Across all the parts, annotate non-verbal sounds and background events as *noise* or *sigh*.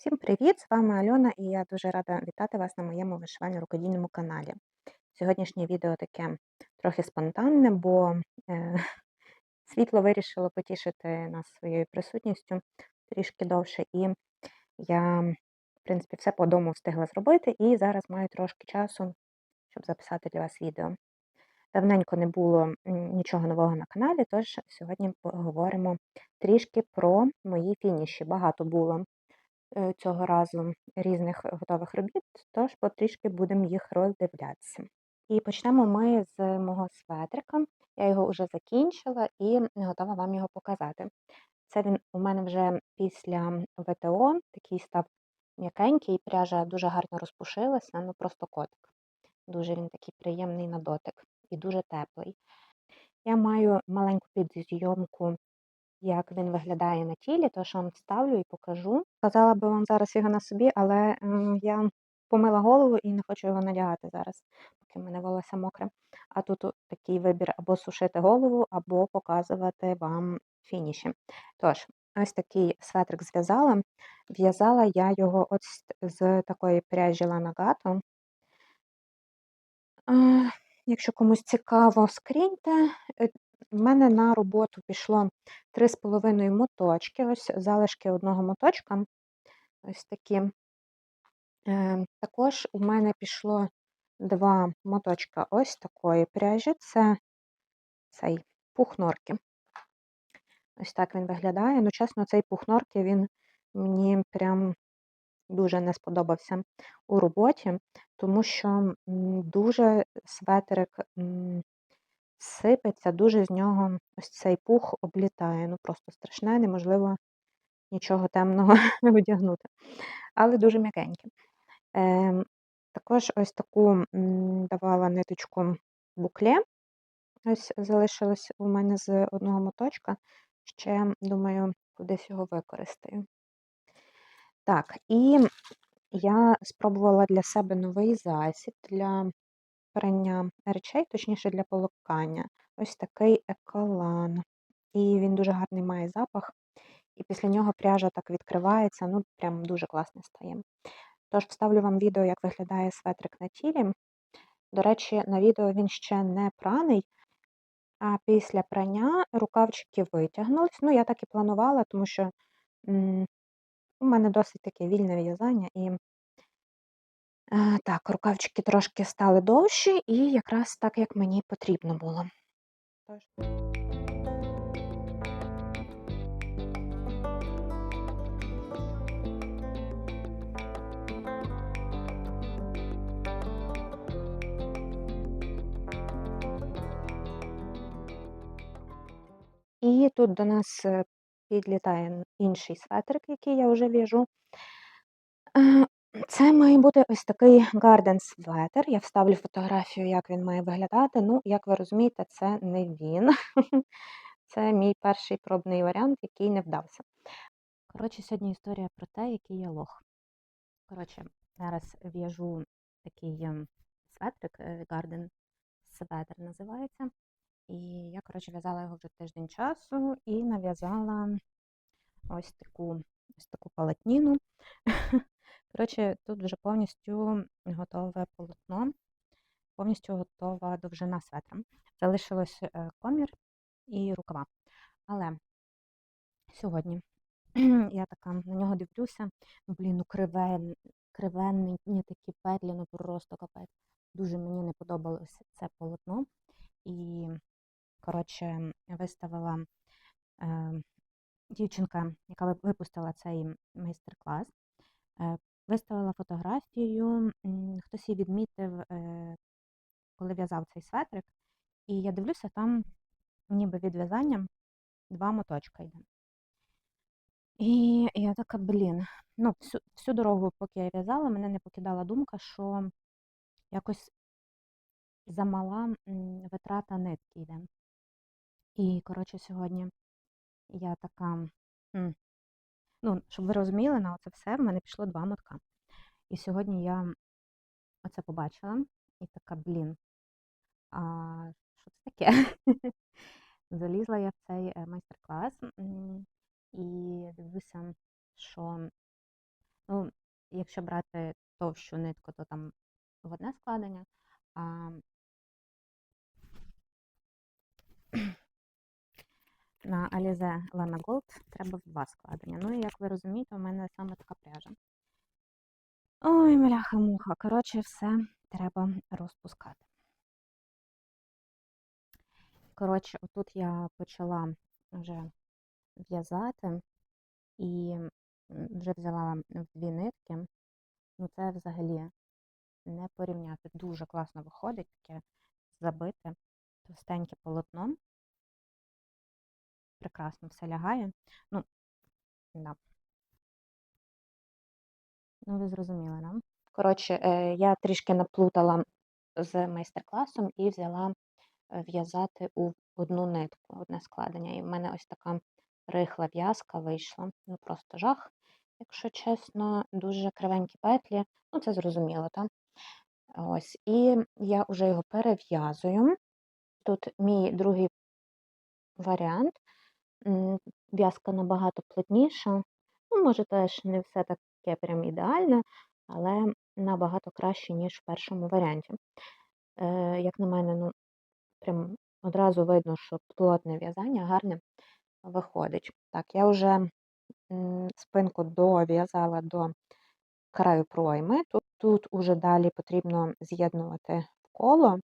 Всім привіт! З вами Альона і я дуже рада вітати вас на моєму вишивально-рукодільному каналі. Сьогоднішнє відео таке трохи спонтанне, бо *laughs* е, світло вирішило потішити нас своєю присутністю трішки довше, і я, в принципі, все по дому встигла зробити, і зараз маю трошки часу, щоб записати для вас відео. Давненько не було нічого нового на каналі, тож сьогодні поговоримо трішки про мої фініші. Багато було цього разу різних готових робіт, тож потрішки будемо їх роздивлятися. І почнемо ми з мого светрика. Я його вже закінчила і готова вам його показати. Це він у мене вже після ВТО, такий став м'якенький, пряжа дуже гарно розпушилася, ну просто котик. Дуже він такий приємний на дотик і дуже теплий. Я маю маленьку підзйомку як він виглядає на тілі, то що вам вставлю і покажу. Казала би вам зараз його на собі, але я помила голову і не хочу його надягати зараз, поки в мене волосся мокре. А тут такий вибір або сушити голову, або показувати вам фініші. Тож, ось такий светрик зв'язала. В'язала я його ось з такої пряжі Ланагато. Якщо комусь цікаво, скріньте. У мене на роботу пішло 3,5 моточки, ось залишки одного моточка. Ось такі. Е, також у мене пішло два моточка ось такої пряжі. Це цей пух норки. Ось так він виглядає. Ну, чесно, цей пух норки, він мені прям дуже не сподобався у роботі, тому що дуже светрик сипеться, дуже з нього ось цей пух облітає. Ну просто страшне, неможливо нічого темного *laughs* одягнути. Але дуже м'якенький. Е, також ось таку давала ниточку букле. Ось залишилось у мене з одного моточка. Ще, думаю, кудись його використаю. Так, і я спробувала для себе новий засіб для прання речей, точніше для полукання. Ось такий еколан. І він дуже гарний має запах. І після нього пряжа так відкривається, ну, прям дуже класно стає. Тож вставлю вам відео, як виглядає светрик на тілі. До речі, на відео він ще не праний, а після прання рукавчики витягнулись. Ну, я так і планувала, тому що м у мене досить таке вільне в'язання, і так, рукавчики трошки стали довші і якраз так, як мені потрібно було. І тут до нас е, підлітає інший светрик, який я вже в'яжу. Це має бути ось такий Garden Sweater. Я вставлю фотографію, як він має виглядати. Ну, як ви розумієте, це не він. *laughs* Це мій перший пробний варіант, який не вдався. Коротше, сьогодні історія про те, який я лох. Коротше, зараз в'яжу такий ем, светрик, Garden Sweater називається. І я, коротше, в'язала його вже тиждень часу і нав'язала ось таку ось таку палатніну. *laughs* Коротше, тут вже повністю готове полотно, повністю готова довжина светра. Залишилось е, комір і рукава. Але сьогодні *clears throat* я така на нього дивлюся, ну, блін, ну кривен, кривенний, такі петлі, ну просто капець. Дуже мені не подобалося це полотно. І, коротше, виставила е, дівчинка, яка випустила цей майстер-клас. Виставила фотографію, хтось її відмітив, е, коли в'язав цей светрик, і я дивлюся, там ніби від в'язання два моточка йде. І я така, блін, ну, всю, всю дорогу, поки я в'язала, мене не покидала думка, що якось замала витрата нитки йде. І, коротше, сьогодні я така. Ну, щоб ви розуміли, на оце все в мене пішло два мотка. І сьогодні я оце побачила і така, блін, а що це таке? *laughs* Залізла я в цей е, майстер-клас і дивлюся, що ну, якщо брати товщу нитку, то там в одне складення, а на Alize Lana Gold треба два складення. Ну і як ви розумієте, у мене саме така пряжа. Ой, мляха-муха. Коротше, все треба розпускати. Коротше, отут я почала вже в'язати і вже взяла дві нитки. Ну, це взагалі не порівняти. Дуже класно виходить, таке забите, товстеньке полотно. Прекрасно все лягає. Ну, да. Ну, ви зрозуміли, да? Коротше, е, я трішки наплутала з майстер-класом і взяла е, в'язати у одну нитку, одне складення. І в мене ось така рихла в'язка вийшла. Ну, просто жах, якщо чесно, дуже кривенькі петлі. Ну, це зрозуміло, так? Ось. І я вже його перев'язую. Тут мій другий варіант. В'язка набагато плотніша. Ну, може, теж не все таке прям ідеальне, але набагато краще, ніж в першому варіанті. Е, Як на мене, ну, прям одразу видно, що плотне в'язання гарне виходить. Так, я вже спинку дов'язала до краю пройми. Тут тут уже далі потрібно з'єднувати коло,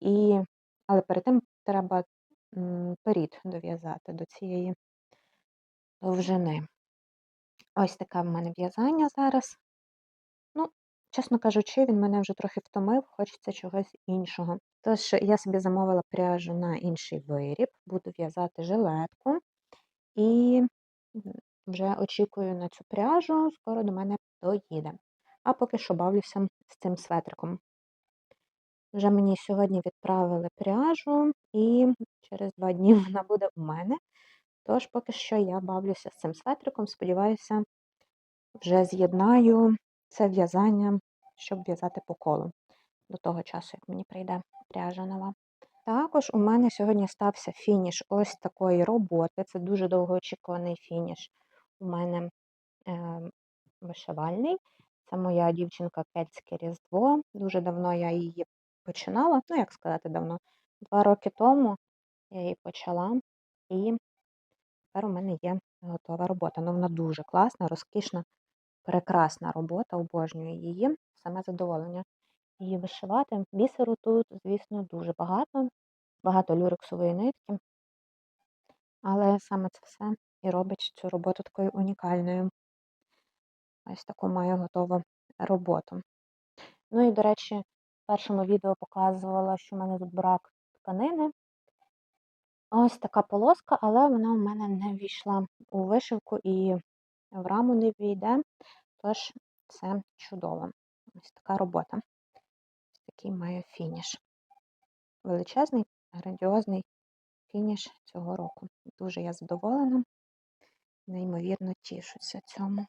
і, але перед тим треба перід дов'язати до цієї довжини. Ось таке в мене в'язання зараз. Ну, чесно кажучи, він мене вже трохи втомив, хочеться чогось іншого. Тож я собі замовила пряжу на інший виріб, буду в'язати жилетку і вже очікую на цю пряжу, скоро до мене доїде. А поки що бавлюся з цим светриком. Вже мені сьогодні відправили пряжу, і через два дні *laughs* вона буде у мене. Тож, поки що я бавлюся з цим светриком, сподіваюся, вже з'єднаю це в'язання, щоб в'язати по колу до того часу, як мені прийде пряжа нова. Також у мене сьогодні стався фініш ось такої роботи. Це дуже довгоочікуваний фініш. У мене е, вишивальний. Це моя дівчинка Кельтське Різдво. Дуже давно я її починала. Ну, як сказати, давно. Два роки тому я її почала, і тепер у мене є готова робота. Ну, вона дуже класна, розкішна, прекрасна робота, обожнюю її, саме задоволення. Її вишивати. Бісеру тут, звісно, дуже багато, багато люрексової нитки. Але саме це все і робить цю роботу такою унікальною. Ось таку маю готову роботу. Ну і, до речі, першому відео показувала, що в мене тут брак тканини. Ось така полоска, але вона в мене не війшла у вишивку і в раму не війде, тож це чудово. Ось така робота. Ось такий має фініш. Величезний, грандіозний фініш цього року. Дуже я задоволена, неймовірно тішуся цьому.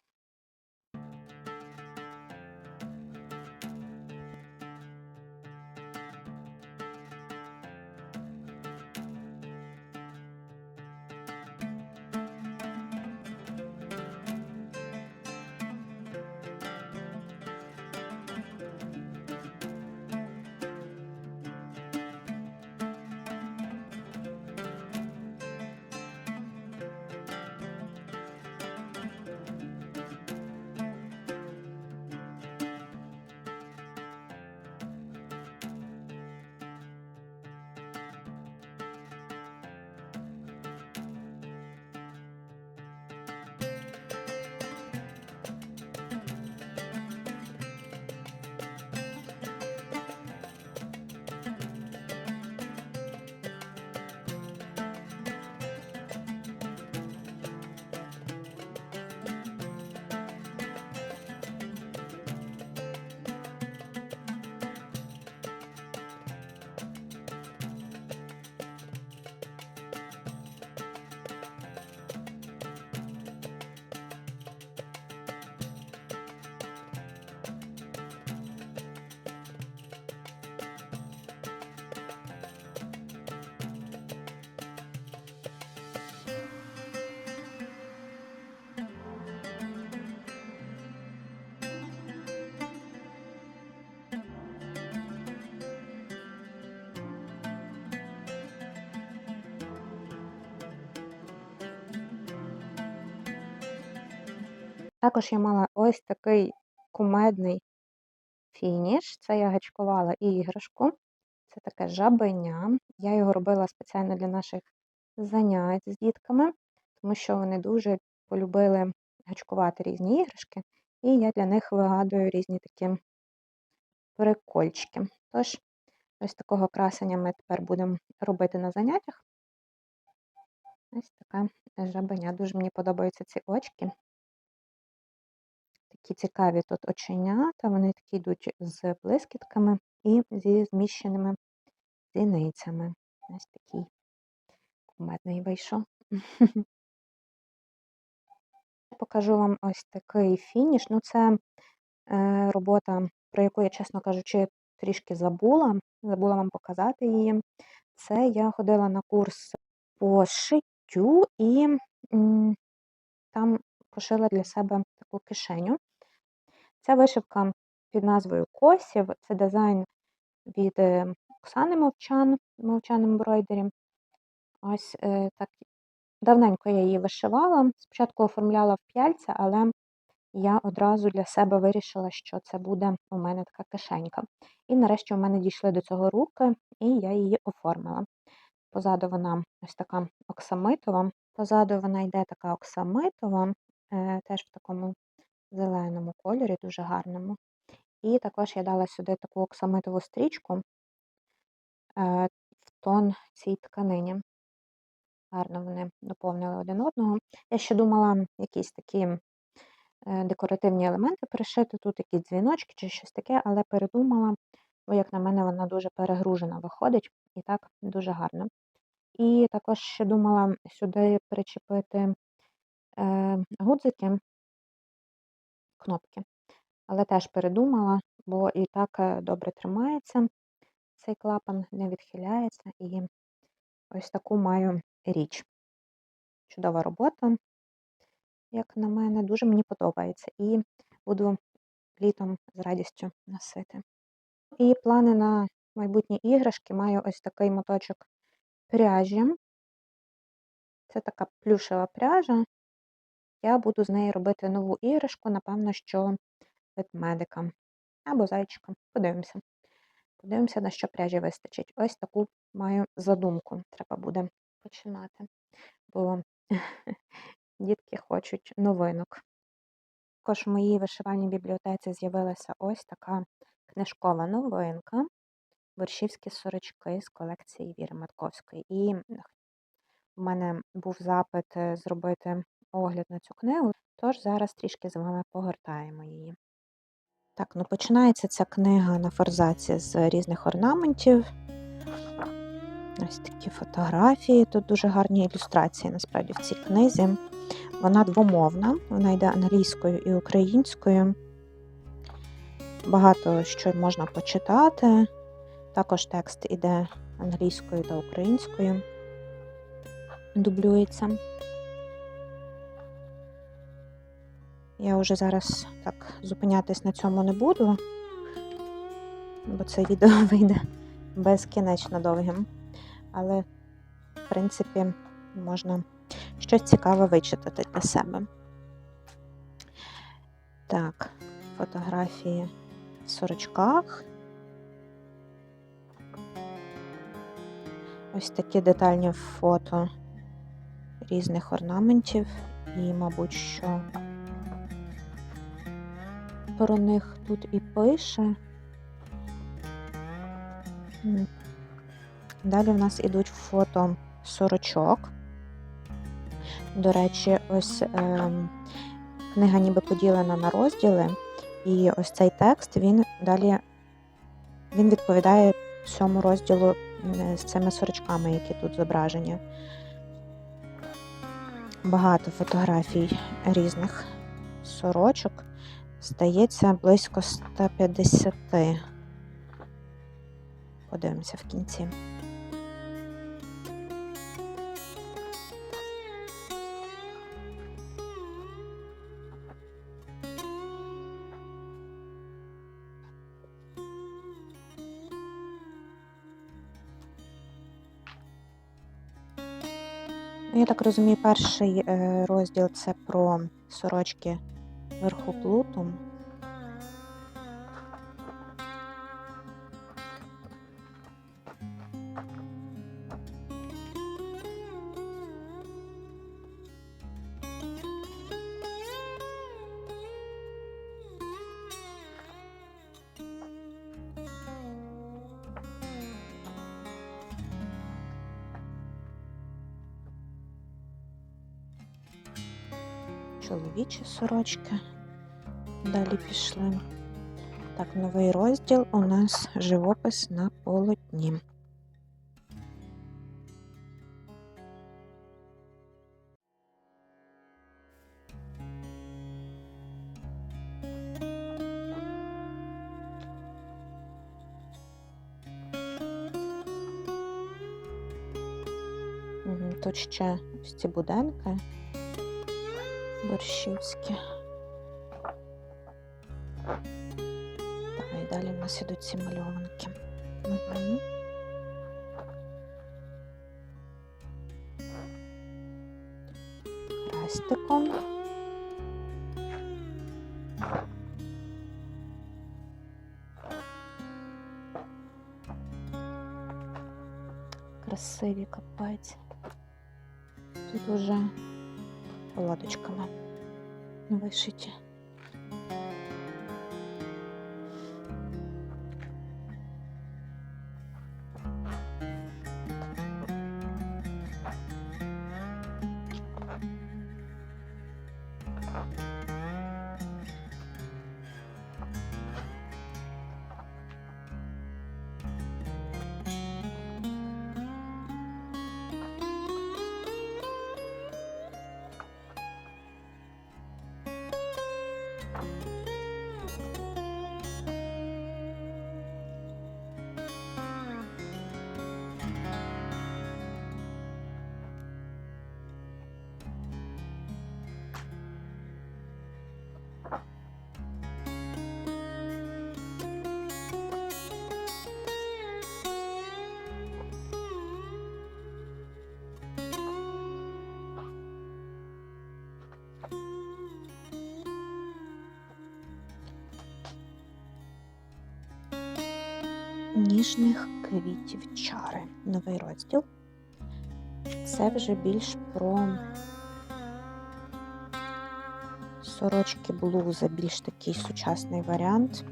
Також я мала ось такий кумедний фініш. Це я гачкувала іграшку. Це таке жабеня. Я його робила спеціально для наших занять з дітками, тому що вони дуже полюбили гачкувати різні іграшки, і я для них вигадую різні такі прикольчики. Тож, ось такого красення ми тепер будемо робити на заняттях. Ось така жабеня. Дуже мені подобаються ці очки. Такі цікаві тут оченята, вони такі йдуть з блискітками і зі зміщеними зіницями. Ось такий кумедний вийшов. *laughs* Покажу вам ось такий фініш. Ну, це е, робота, про яку я, чесно кажучи, трішки забула. Забула вам показати її. Це я ходила на курс по шиттю і м, там пошила для себе таку кишеню. Ця вишивка під назвою Косів, це дизайн від е, Оксани Мовчан, Мовчан Embroidery. Ось е, так давненько я її вишивала. Спочатку оформляла в п'яльця, але я одразу для себе вирішила, що це буде у мене така кишенька. І нарешті у мене дійшли до цього руки, і я її оформила. Позаду вона ось така оксамитова. Позаду вона йде така оксамитова, е, теж в такому зеленому кольорі, дуже гарному. І також я дала сюди таку оксамитову стрічку е, в тон цій тканині. Гарно вони доповнили один одного. Я ще думала якісь такі е, декоративні елементи пришити, тут якісь дзвіночки чи щось таке, але передумала, бо, як на мене, вона дуже перегружена виходить і так дуже гарно. І також ще думала сюди причепити е, гудзики, кнопки, але теж передумала, бо і так е, добре тримається цей клапан, не відхиляється, і ось таку маю річ. Чудова робота, як на мене, дуже мені подобається. І буду літом з радістю носити. І плани на майбутні іграшки маю ось такий моточок пряжі. Це така плюшева пряжа. Я буду з неї робити нову іграшку, напевно, що ведмедика або зайчика. Подивимося. Подивимося, на що пряжі вистачить. Ось таку маю задумку. Треба буде починати, бо *laughs* дітки хочуть новинок. Також в моїй вишивальній бібліотеці з'явилася ось така книжкова новинка Борщівські сорочки з колекції Віри Матковської. І в мене був запит е, зробити огляд на цю книгу, тож зараз трішки з вами погортаємо її. Так, ну починається ця книга на форзаці з різних орнаментів. Ось такі фотографії. Тут дуже гарні ілюстрації насправді в цій книзі. Вона двомовна, вона йде англійською і українською. Багато що можна почитати. Також текст іде англійською та українською, дублюється. Я вже зараз так зупинятись на цьому не буду, бо це відео *laughs* вийде безкінечно довгим. Але, в принципі, можна щось цікаве вичитати для себе. Так, фотографії в сорочках. Ось такі детальні фото різних орнаментів і, мабуть, що про них тут і пише. Далі в нас ідуть фото сорочок. До речі, ось е, книга ніби поділена на розділи, і ось цей текст він далі він відповідає цьому розділу з цими сорочками, які тут зображені. Багато фотографій різних сорочок. Здається, близько 150. Подивимося в кінці. Я так розумію, перший е, розділ це про сорочки верхоплутом. Чоловічі сорочки. Далі пішли. Так, новий розділ у нас живопис на полотні. Мгм, Тут ще ось ці буденки борщівські. Так, і далі в нас ідуть ці мальованки. Мгм. Хрестиком. Красиві капець. Тут уже лодочками вишиті. Ніжних квітів чари. Новий розділ. Це вже більш про сорочки блуза, більш такий сучасний варіант.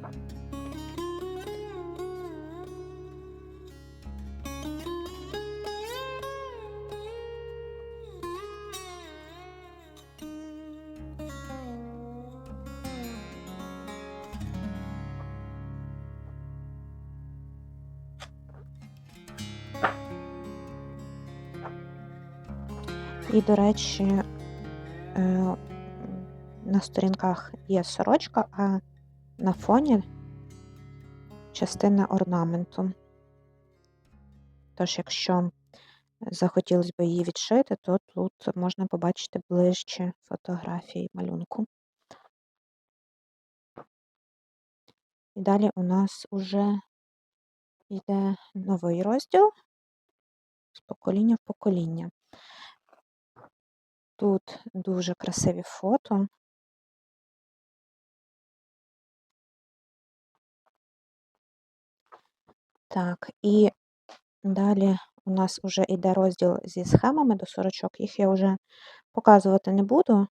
І, до речі, е, на сторінках є сорочка, а на фоні частина орнаменту. Тож, якщо захотілося б її відшити, то тут можна побачити ближче фотографії малюнку. І далі у нас уже йде новий розділ з покоління в покоління. Тут дуже красиві фото. Так, і далі у нас вже йде розділ зі схемами до сорочок. Їх я вже показувати не буду.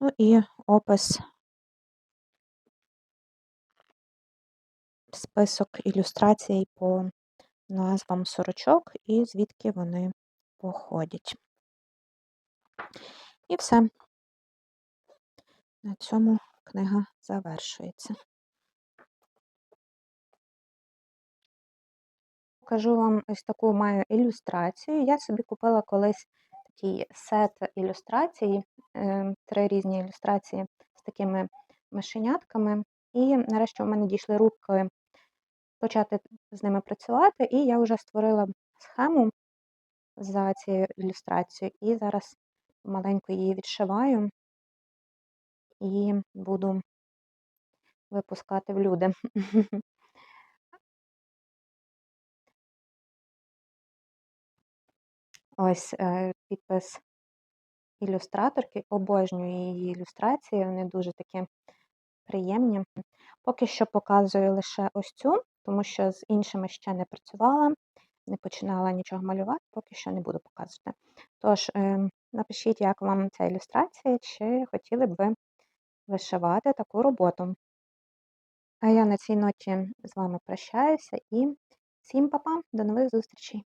Ну і опис, список ілюстрацій по назвам сорочок і звідки вони походять. І все. На цьому книга завершується. Покажу вам ось таку маю ілюстрацію. Я собі купила колись такий сет ілюстрацій, е, три різні ілюстрації з такими мишенятками. І нарешті у мене дійшли руки почати з ними працювати, і я вже створила схему за цією ілюстрацією, і зараз маленько її відшиваю і буду випускати в люди. *laughs* Ось, е, підпис ілюстраторки. Обожнюю її ілюстрації, вони дуже такі приємні. Поки що показую лише ось цю, тому що з іншими ще не працювала, не починала нічого малювати, поки що не буду показувати. Тож, е, напишіть, як вам ця ілюстрація, чи хотіли б ви вишивати таку роботу. А я на цій ноті з вами прощаюся і всім па-па, до нових зустрічей!